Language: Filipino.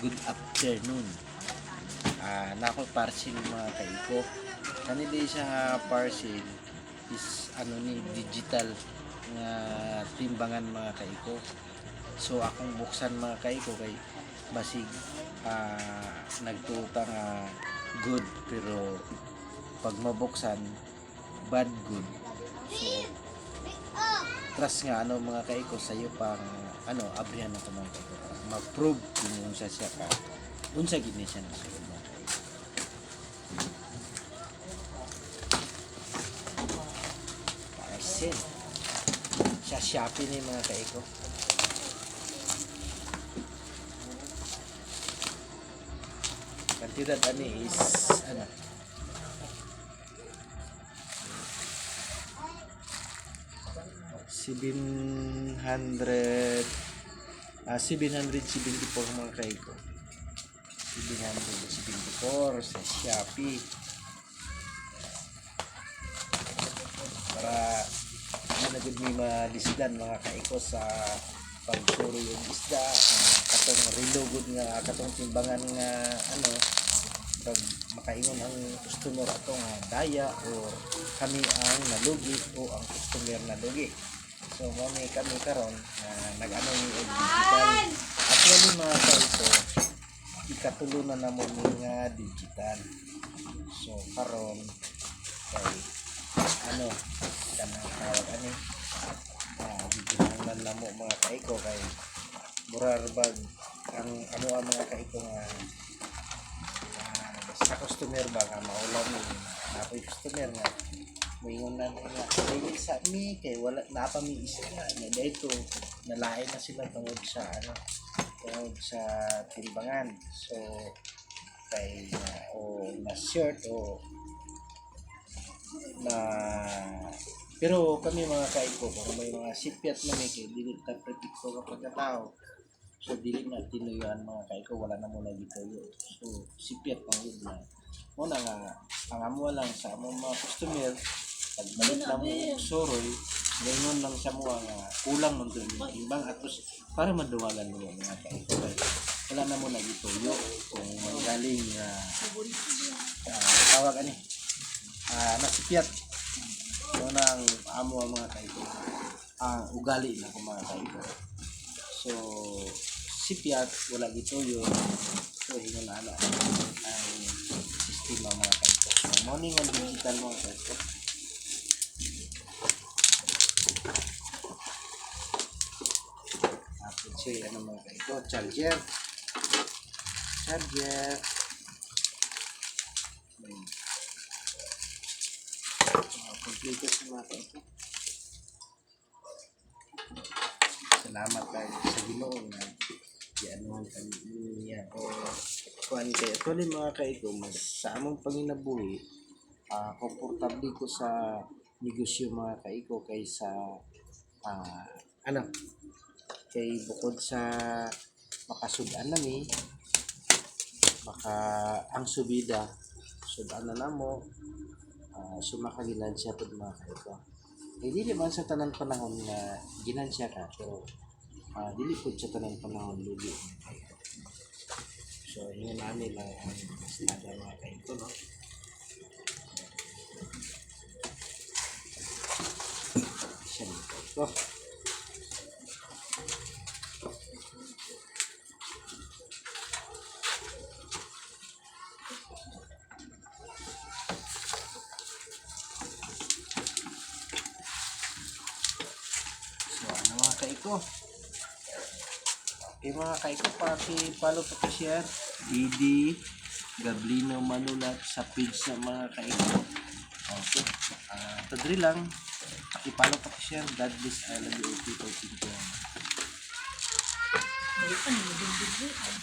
good afternoon. Ah, nako parcel mga kaiko. Kanili sa parcel is ano ni digital nga timbangan mga kaiko. So akong buksan mga kaiko kay basig ah, nagtuta nga good pero pag mabuksan bad good. So trust nga ano mga kaiko sa iyo pang ano abrihan ako mga kaiko ma-prove kung unsa siya ka unsa gid ni siya na sa iyo mga kaiko parcel sa Shopee ni mga kaiko kantidad ani is ano? Seven hundred ah 774 mga kaiko 774 sa Shopee. Para na gud may malisdan mga kaiko sa pagsuro yung isda ah, katong rilugod nga katong timbangan nga ano pag makaingon ang customer ato nga daya o kami ang nalugi o ang customer nalugi so mami kami karon na nag-ano og digital actually mga kaito ikatulo na ni nga digital. So karon kay ano kanang tawag ani ah digital na namo mga kaiko kay murar bag. Ang ano ang mga kaiko nga ah, sa customer ba nga maulam ni ako'y customer nga moingon na sa mi kay wala na pa mi isa nga dito nalain na sila tungod sa ano tungod sa timbangan. So kay na o na shirt o na pero kami mga kaiko kung may mga sipyat na may kay dili ta predikto ka pagkatao so dili na tinuyuan mga kaiko wala na muna gituyo so sipyat pang yun na. Muna nga ang amo lang sa among mga customer pagbalik na mo soroy ganyan lang sa mga nga kulang man doon yung timbang at para maduwagan mo yung mga kaiko kay wala na mo na gituyo kung magaling nga ah, tawag ani ah nasipyat yun ang amo ang mga kaiko ang ugali na kung mga kaiko so sipyat wala gituyo so na ano ang sistema mga kaiko so morning ang digital mga kaiko tapos siya ano mga kaiko charger. Charger. Ayun. Uh, kompleto sa mga kaito. Salamat tayo sa Ginoo na ianuhan kami niya. O kuan kay actually mga kaito mas sa among panginabuhi ah komportable ko sa negosyo mga kaiko kaysa ah ano kay bukod sa makasudan nami maka ang subida sudan na namo uh, sumakaginansya po mga kaito. Eh, dili man sa tanan panahon nga ginansya ka, pero uh, dili po sa tanan panahon lugi. So, yun namin lang ang mga kaito, no? Mga kaiko? Okay mga kaiko, paki-follow po ko share. Didi Gablino Manulat sa page sa mga kaiko. Okay. Uh, tadri lang. Paki-follow po ko share. God bless. I love you people. Thank you.